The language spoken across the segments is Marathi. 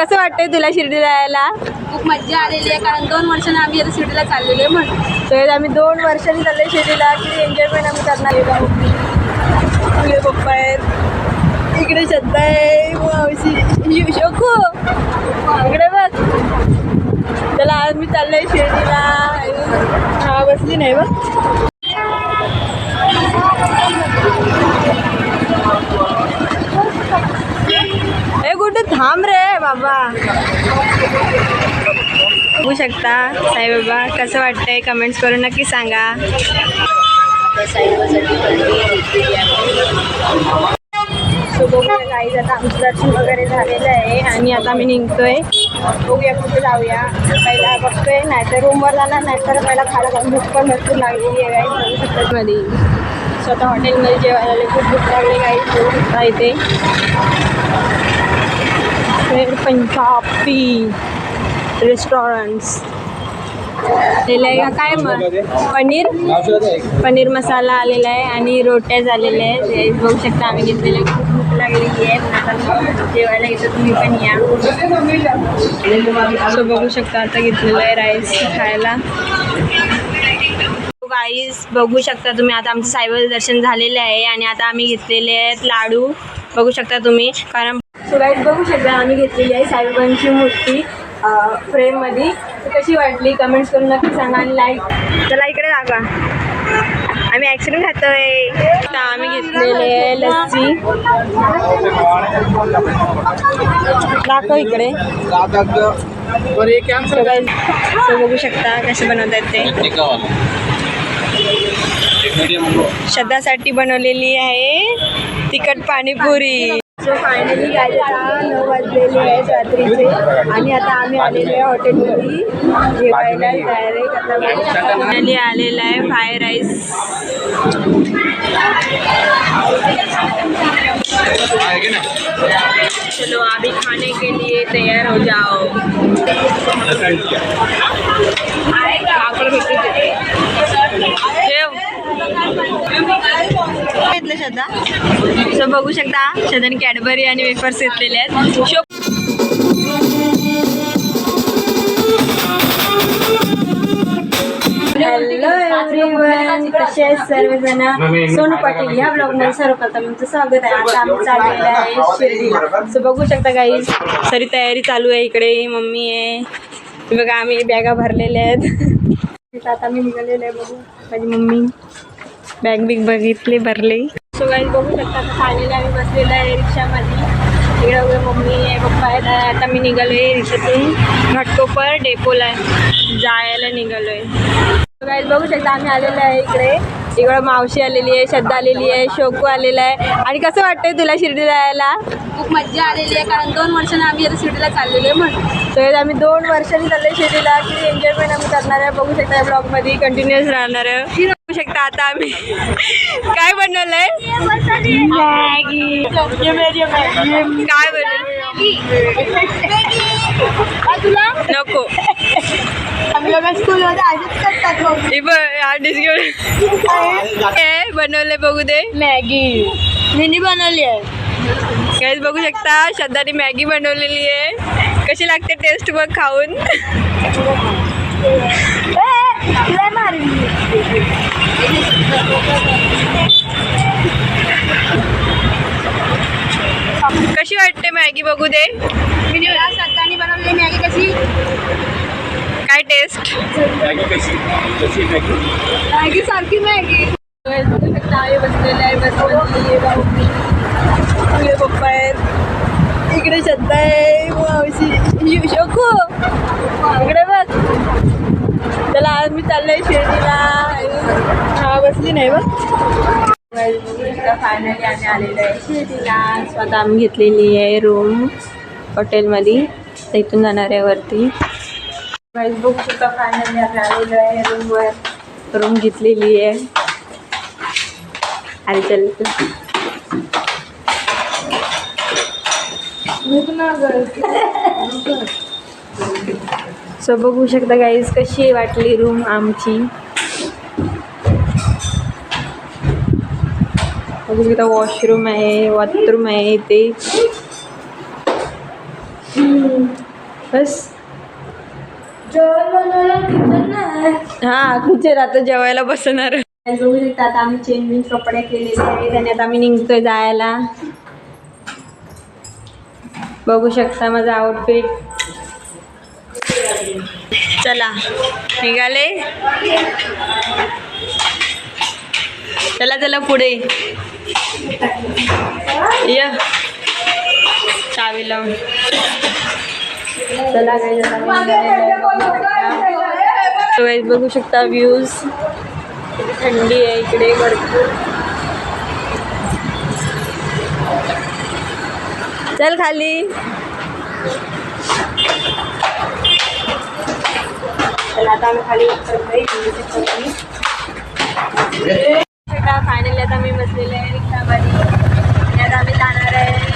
कसं वाटतंय तुला शिर्डीला यायला खूप मज्जा आलेली आहे कारण दोन वर्षांनी आम्ही आता शिर्डीला चाललेलो आहे म्हणून. तर आम्ही दोन वर्षांनी चालले शिर्डीला किती एन्जॉयमेंट आम्ही करणार आहे तुझे पप्पा आहेत इकडे श्रद्धा आहे मावशी. इकडे बघ. चला आज मी चाललोय शिर्डीला. हा बसली नाही बघ ए कुठे थांब रे बाबा. बघू शकता साईबाबा कसं वाटतंय? कमेंट्स करून नक्की सांगा. सो काही आता आमचं दर्शन वगैरे झालेलं आहे आणि आता मी निघतोय. बघूया कुठे जाऊया. पहिला बघतोय नाहीतर रूमवर जाणार नाहीतर पहिला खायला जाऊन भूक पण भरपूर लागलेली आहे काही शकतात मध्ये स्वतः हॉटेलमध्ये जेवायला खूप भूक लागली काही इथे. फिर पंजाबी रेस्टॉरंट्स आलेलं आहे का? काय मग पनीर? पनीर मसाला आलेला आहे आणि रोट्या झालेल्या आहेत. हे बघू शकता आम्ही घेतलेले खूप भूक लागलेली आहे. आता जेवायला इथं तुम्ही पण या. असं बघू शकता आता घेतलेलं आहे राईस खायला. गाईस बघू शकता तुम्ही आता आमचं सायबर दर्शन झालेलं आहे आणि आता आम्ही घेतलेले आहेत लाडू. बघू शकता तुम्ही कारण सो गाईस बघू शकता आम्ही घेतलेली आहे साईबाबांची मूर्ती फ्रेममध्ये. कशी वाटली? कमेंट्स करून नक्की सांगा आणि लाईक चला इकडे दाखवा. आम्ही ॲक्सिडेंट खातोय. आम्ही घेतलेले आहे लस्सी. दाखव इकडे. बघू शकता कसे बनवतात ते. श्रद्धासाठी बनवलेली आहे तिखट पाणीपुरी. सो फायनली काय आता नऊ वाजलेले आहेत रात्रीचे. आणि आता आम्ही आलेलो आहे हॉटेलमध्ये. जेवायला डायरेक्ट आता फायनली आलेला आहे. Fry rice. चलो अभी खाने के लिए तैयार हो जाओ. घेतलं श्रद्धा. सो बघू शकता श्रद्धाने कॅडबरी आणि वेफर्स घेतलेले आहेत. शो हॅलो एव्हरीवन कसे आहेत सर्वजण. सोनू पाटील ह्या ब्लॉगमध्ये सर्वप्रथम तुमचं स्वागत आहे. आता आम्ही चाललेलं आहे शिर्डीला. सो बघू शकता काही सरी तयारी चालू आहे इकडे. मम्मी आहे. बघा आम्ही बॅगा भरलेल्या आहेत. आता मी निघालेलं आहे बघू. माझी मम्मी बॅग बिग बघितली भरली. सो काही बघू शकता. आता फायनली आम्ही बसलेलो आहे रिक्षामध्ये. इकडे वगैरे मम्मी आहे पप्पा आहेत. आता मी निघालो आहे रिक्षातून. घाटकोपर डेपोला जायला निघालो आहे गाईज बघू शकता आम्ही आलेलो आहे इकडे. इकडं मावशी आलेली आहे श्रद्धा आलेली आहे शोकू आलेला आहे. आणि कसं वाटतंय तुला शिर्डीला यायला खूप मज्जा आलेली आहे कारण दोन वर्षांनी आम्ही आता शिर्डीला चाललेलो आहे म्हणून. तर आम्ही दोन वर्षांनी चाललोय शिर्डीला. किती एन्जॉयमेंट आम्ही करणार आहे बघू शकता या ब्लॉगमध्ये कंटिन्युअस राहणार आहे. शकता आता आम्ही. काय बनवलंय मॅगी काय बनवलं? नको. आम्ही डिश घेऊन. बनवलंय बघू दे. मॅगी मिनी बनवली आहे काहीच बघू शकता श्रद्धाने मॅगी बनवलेली आहे. कशी लागते टेस्ट बघ खाऊन. कशी वाटते मॅगी बघू दे. मी श्रद्धाने बनवलेली मॅगी कशी? काय टेस्ट मॅगी सारखी मॅगी? बघू शकता आम्ही बसलेले आहे बसमध्ये तुझे पप्पा आहेत इकडे श्रद्धा आहे मावशी. यु- शोकू इकडे बघ. चला आज मी चाललोय शिर्डीला. बसली नाही बघ. फायनली आम्ही आलेलो आहे शिर्डीला. स्वतः आम्ही घेतलेली आहे रूम हॉटेलमध्ये तर इथून जाणार आहे वरती. बघू शकता फायनली आम्ही आलेलो आहे रूमवर रूम घेतलेली आहे. अरे चल. सो बघू शकता गाईज कशी वाटली रूम आमची? बघू शकता वॉशरूम आहे बाथरूम आहे इथे. बस. हा किचन आता जेवायला बसणार. बघू शकता आता आम्ही चेंज बिंज कपडे केलेले आहेत आणि आता आम्ही निघतोय जायला. बघू शकता माझा आउटफिट चला निघाले. चला चला पुढे. य. चावी लावून. चला काय बघू शकता व्ह्यूज थंडी आहे इकडे भरपूर. चल खाली. आता आम्ही खाली उतरतोय फायनली आता मी बसलेले आहे रिक्षामध्ये. आणि आता आम्ही जाणार आहे.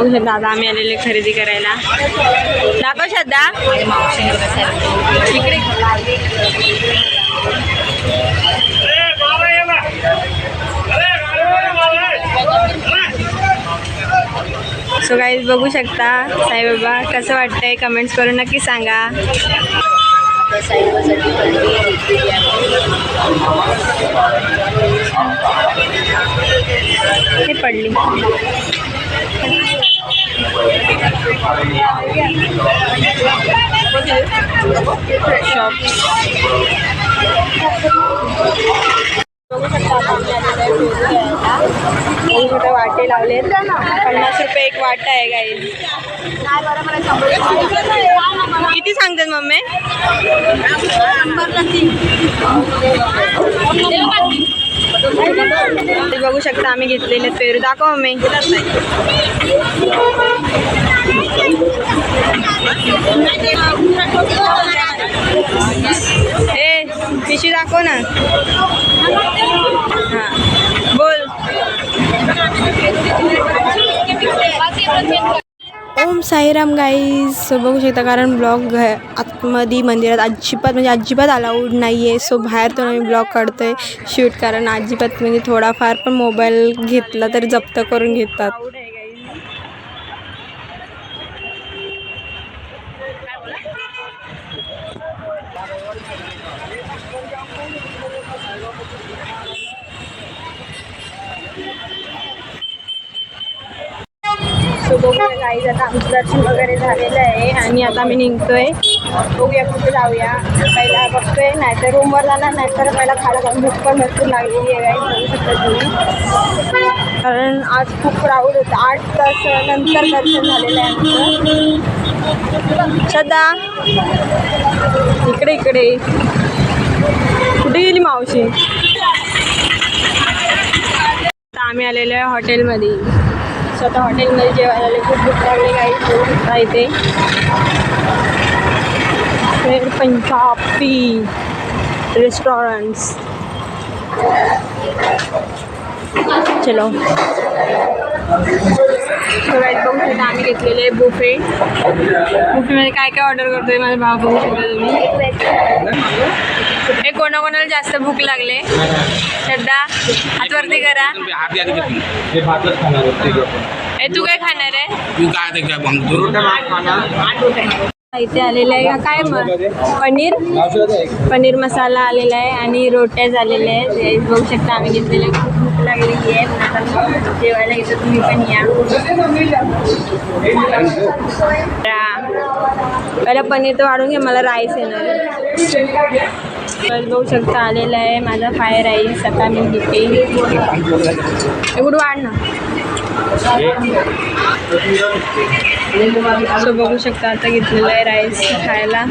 दर्शन फायनली दादा आम्ही आलेले खरेदी करायला. दाखव श्रद्धा. इकडे. सो गाईज बघू शकता साईबाबा कसं वाटतंय? कमेंट्स करून नक्की सांगा. पडली. बघू वाटे लावले पन्नास रुपये एक वाटा आहे गाई किती सांगतात मम्मी? ते बघू शकता आम्ही घेतलेले पेरू. दाखव मम्मी. ए पिशी दाखव ना हां बोल ओम साईराम गाईज सो बघू शकता कारण ब्लॉग घ आतमध्ये मंदिरात अजिबात म्हणजे अजिबात अलाउड नाही आहे सो बाहेर तो आम्ही ब्लॉग काढतो आहे शूट कारण अजिबात म्हणजे थोडाफार पण मोबाईल घेतला तर जप्त करून घेतात. सो बघूया गाईज आता आमचं दर्शन वगैरे झालेलं आहे आणि आता आम्ही निघतोय. बघूया कुठे जाऊया. पहिला बघतोय नाहीतर रूमवर जाणार नाहीतर पहिला खायला जाऊन भूक पण भरपूर लागलेली आहे गाई बघू शकता तुम्ही. कारण आज खूप क्राऊड होतं. आठ तास नंतर दर्शन झालेलं आहे आमचं. श्रद्धा इकडे इकडे. कुठे गेली मावशी? आता आम्ही आलेलो आहे हॉटेलमध्ये स्वतः हॉटेलमध्ये जेवायला आले खूप भूक लागली काही बघू शकता इथे फिर पंजाबी रेस्टॉरंट्स चलो. बघू शकता आम्ही घेतलेले बुफे बुफेमध्ये काय काय ऑर्डर करतोय माझा भाव बघू शकता तुम्ही. हे कोणाकोणाला जास्त भूक लागले? श्रद्धा हातवरती करा. हे तू काय खाणार आहे? इथे आलेलं आहे काय मग पनीर? पनीर मसाला आलेला आहे आणि रोट्या झालेल्या आहेत. बघू शकता आम्ही घेतलेले खूप भूक लागलेली आहे आता जेवायला इथं तुम्ही पण या पहिला पनीर तर वाढून घ्या मला राईस येणार आहे. बघू शकता आलेला आहे माझा फ्राय राईस आता मी घेते. एवढं वाढ ना सो बघू शकता आता घेतलेला आहे राईस खायला.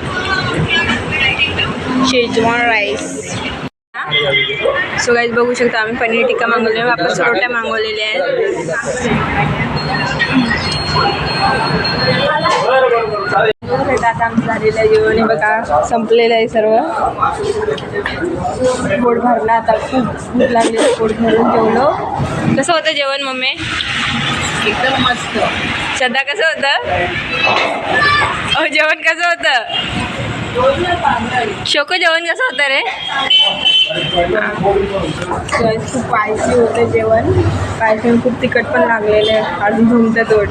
शेजवान राईस सो गाईज बघू शकता आम्ही पनीर टिक्का मागवले वापस रोट्या मागवलेल्या आहेत. आता आमचं झालेलं आहे जेवण. बघा संपलेलं आहे सर्व. पोट भरला आता खूप भूक लागली पोट भरून जेवलो. कसं होतं जेवण मम्मी? एकदम मस्त. श्रद्धा कसं होतं? जेवण कसं होतं? शोक जेवण कसं होतं रे? खूप स्पायसी होतं जेवण. स्पायसी खूप तिखट पण लागलेलं आहे. अजून झुमतं तोड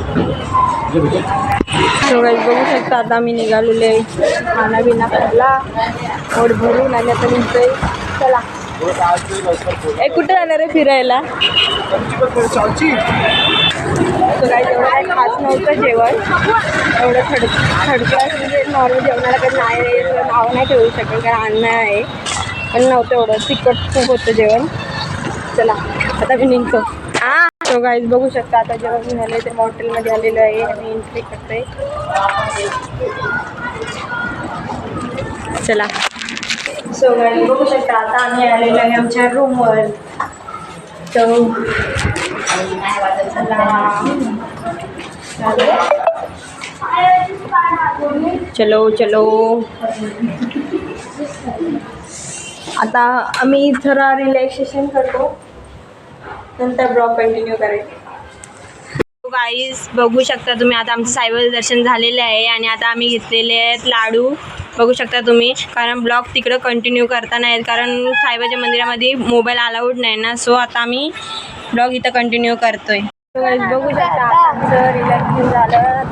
सगळं बघू शकता आता आम्ही निघालेले खाना बिना खाल्ला पोट भरून आणि आता निघतोय चला. ए कुठे जाणार आहे फिरायला? तर एवढं काही खास नव्हतं जेवण. एवढं खड खडकास म्हणजे नॉर्मल जेवणाला काही नाही नाव नाही ठेवू शकत कारण अन्न आहे. पण नव्हतं एवढं तिखट खूप होतं जेवण. चला आता मी निघतो तो गाईज बघू शकता आता जेव्हा मी झाले ते हॉटेलमध्ये आलेलो आहे आणि एंट्री करते चला. सो गाईज बघू शकता आता आम्ही आलेलो आहे आमच्या रूमवर तो चलो. चलो चलो. आता आम्ही जरा रिलॅक्सेशन करतो. नंतर ब्लॉग कंटिन्यू करायचं गाईस बघू शकता तुम्ही आता आमचं सायबर दर्शन झालेलं आहे आणि आता आम्ही घेतलेले आहेत लाडू. बघू शकता तुम्ही कारण ब्लॉग तिकडं कंटिन्यू करता नाही कारण साईबाच्या मंदिरामध्ये मोबाईल अलाउड नाही ना. सो आता आम्ही ब्लॉग इथं कंटिन्यू करतोय. आहे बघू शकता आमचं रिलॅक्सिंग झालं.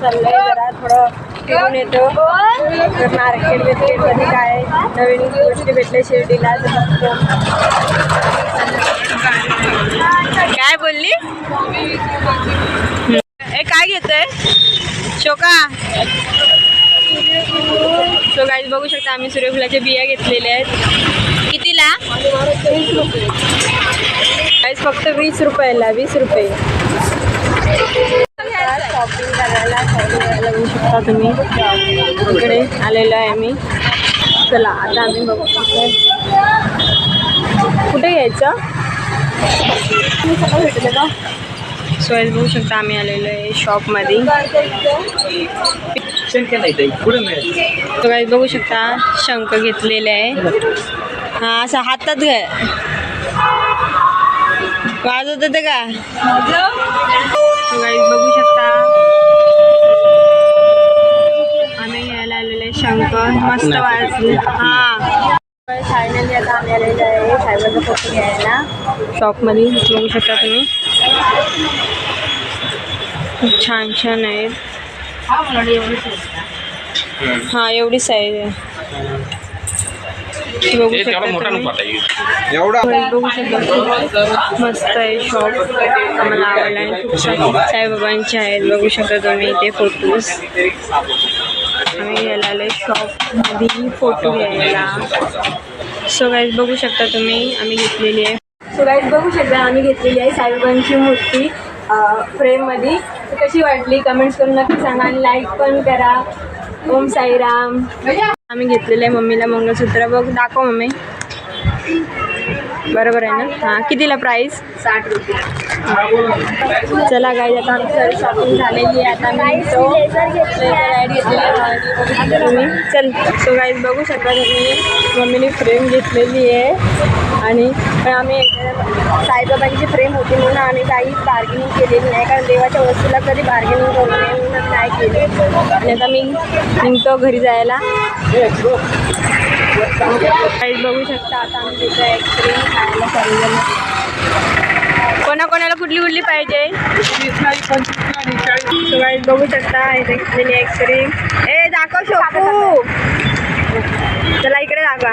चाललंय जरा थोडं फिरून येतो. तर मार्केट बिर्केटमध्ये काय नवीन गोष्टी भेटल्या शिर्डीला काय बोलली? ए काय घेतोय? शोका. सो गाईज बघू शकता आम्ही सूर्यफुलाच्या बिया घेतलेल्या आहेत. कितीला? वीस रुपये गाईज फक्त वीस रुपयाला वीस रुपये. शॉपिंग करायला शॉपिंग करायला येऊ शकता तुम्ही. इकडे आलेलो आहे आम्ही चला आता आम्ही बघू कुठे घ्यायचं? सगळं भेटलं का? सो आज बघू शकता आम्ही आलेलो आहे शॉपमध्ये शंका नाही ताई पुढे मिळेल. तो काही बघू शकता शंख घेतलेले आहे. हा असं हातात घे वाजवत होतं का? तो काही बघू शकता. आम्ही घ्यायला आलेले शंख मस्त वाजले हा. फायनली आता आम्ही आलेलो आहे सायबरचा फोटो घ्यायला. शॉपमध्ये बघू शकता तुम्ही. खूप छान छान आहेत हा एवढी साईज आहे. बघू शकता. एवढा बघू शकता मस्त आहे शॉप आम्हाला आवडला आणि खूप सारे साईबाबांचे आहेत. बघू शकता तुम्ही इथे फोटोज आम्ही घ्यायला आले शॉपमध्ये फोटो घ्यायला. सो गाईज बघू शकता तुम्ही आम्ही घेतलेली आहे. सो गाईज बघू शकता आम्ही घेतलेली आहे साईबाबांची मूर्ती फ्रेममध्ये कशी वाटली? कमेंट्स करून नक्की सांगा आणि लाईक पण करा. ओम साईराम. आम्ही घेतलेलं आहे मम्मीला मंगळसूत्र. बघ दाखव मम्मी. बरोबर आहे ना? हां कितीला प्राईस साठ रुपये चला गाई आता आमची शॉपिंग झालेली आहे. आता मी तो लाइट घेतलेली तुम्ही चल. सो गाईज बघू शकता तुम्ही मम्मीने फ्रेम घेतलेली आहे. आणि पण आम्ही साईबाबांची फ्रेम होती म्हणून आम्ही काही बार्गेनिंग केलेली नाही. कारण देवाच्या वस्तूला कधी बार्गेनिंग करू नये म्हणून नाही केली. आणि आता मी निघतो घरी जायला. बघू शकता आता आम्ही तिथं आईस्क्रीम खायला कोणाकोणाला कुठली कुठली पाहिजे? बघू शकता इथे आईस्क्रीम ए दाखव शोकू. चला इकडे दाखवा.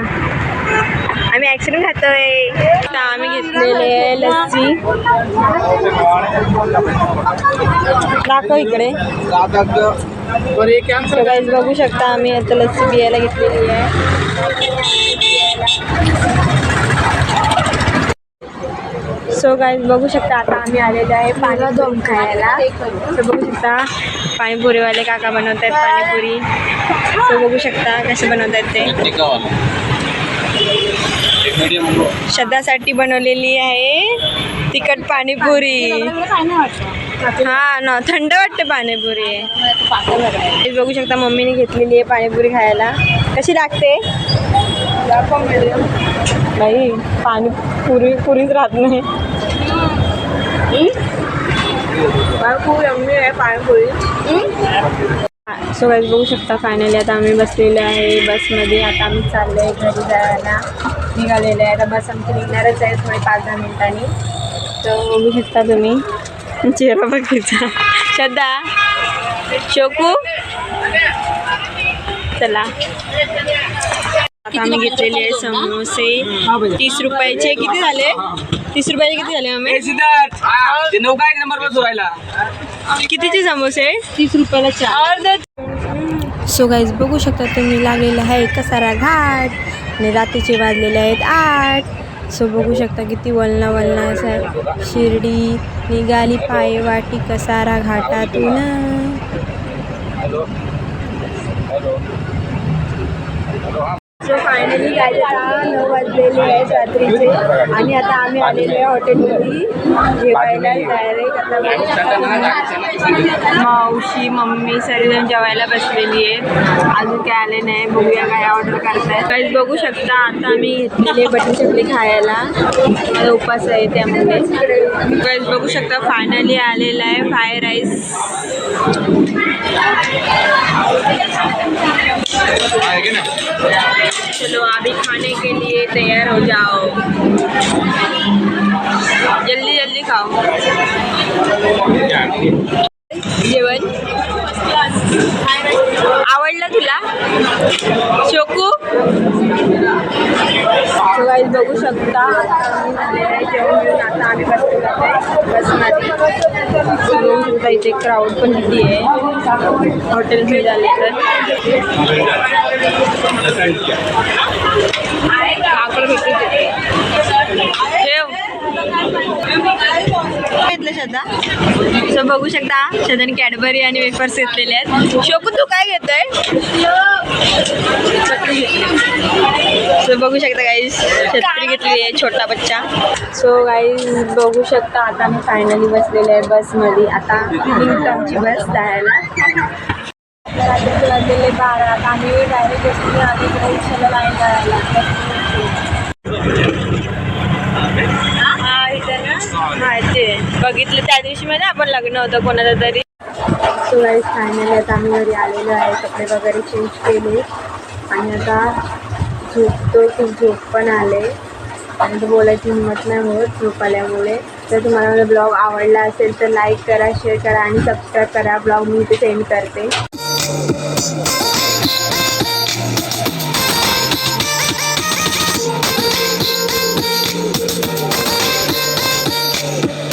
आम्ही आईस्क्रीम खातोय. आम्ही घेतलेले लस्सी. दाखव इकडे. बघू शकता आम्ही आता लस्सी पियायला घेतलेली आहे. सो गाईज बघू शकता आता आम्ही आलेलो आहे पाणी दोन खायला. सो बघू शकता पाणीपुरीवाले काका बनवत आहेत पाणीपुरी. सो बघू शकता कसे बनवत आहेत ते श्रद्धासाठी बनवलेली आहे तिखट पाणीपुरी. हा ना थंड वाटते पाणीपुरी. बघू शकता मम्मीने घेतलेली आहे पाणीपुरी खायला. कशी लागते? बाई पाणीपुरी पुरीच राहत नाही. खूप यम्मी आहे पाणीपुरी. सो गाईज बघू शकता फायनली आता आम्ही बसलेलो आहे बसमध्ये. आता आम्ही चाललो आहे घरी जायला. निघालेलो आहे. आता बस आमची निघणारच आहे थोडे पाच दहा मिनिटांनी. तर बघू शकता तुम्ही. चेहरा बघायचा. श्रद्धा शोकू? चला. आता आम्ही घेतलेले आहे समोसे. तीस रुपयाचे किती झाले? तीस रुपयाचे किती झाले आम्ही नंबर कितीचे समोसे? तीस रुपयाला चार. सो गाईज बघू शकता तुम्ही लागलेला आहे कसारा घाट. आणि रात्रीचे वाजलेले आहेत आठ. सो बघू शकता किती वलना वलना असं शिर्डी निघाली पायवाटी कसारा घाटातून. सो फायनली गाडी आता नऊ वाजलेले आहेत रात्रीचे. आणि आता आम्ही आलेलो आहे हॉटेलमध्ये. जेवायला डायरेक्ट आता मावशी मम्मी सर्वजण जेवायला बसलेली आहेत अजून काय आले नाही बघूया काय ऑर्डर करतायत. काहीच बघू शकता आता आम्ही घेतलेले बटर चकली खायला. मला उपास आहे त्यामुळे. काहीच बघू शकता फायनली आलेला आहे फ्राय राईस चलो अभी खाने के लिए तैयार हो जाओ। जल्दी जल्दी खाओ। जेवण? आवडलं तुला? शोकू सो गाईज बघू शकता. जेवण घेऊन आता आम्ही बसलेलो बसमध्ये इथे क्राऊड पण किती आहे. हॉटेल फील झाले तर. आकडं भेटू घेतलं श्रद्धा? सो बघू शकता श्रद्धाने कॅडबरी आणि वेफर्स घेतलेले आहेत. शोकू तू काय घेतोय? सो बघू शकता गाईज छत्री घेतली आहे छोटा बच्चा. सो गाईज बघू शकता आता मी फायनली बसलेले आहे बसमध्ये. आता निघतो आमची बस जायला. वाजलेले बारा आता आम्ही डायरेक्ट आम्ही इकडे रिक्षाला लाईन जायला हा इथं ना ते बघितलं त्या दिवशी मध्ये आपण लग्न होतं कोणाचं तरी. सो गाईज फायनली आता आम्ही घरी आलेलो आहे कपडे वगैरे चेंज केले. आणि आता झोपतो खूप झोप पण आले. आणि तो बोलायची हिंमत नाही होत झोप आल्यामुळे. जर तुम्हाला माझा ब्लॉग आवडला असेल तर लाईक करा शेअर करा आणि सबस्क्राईब करा. ब्लॉग मी इथे सेंड करते.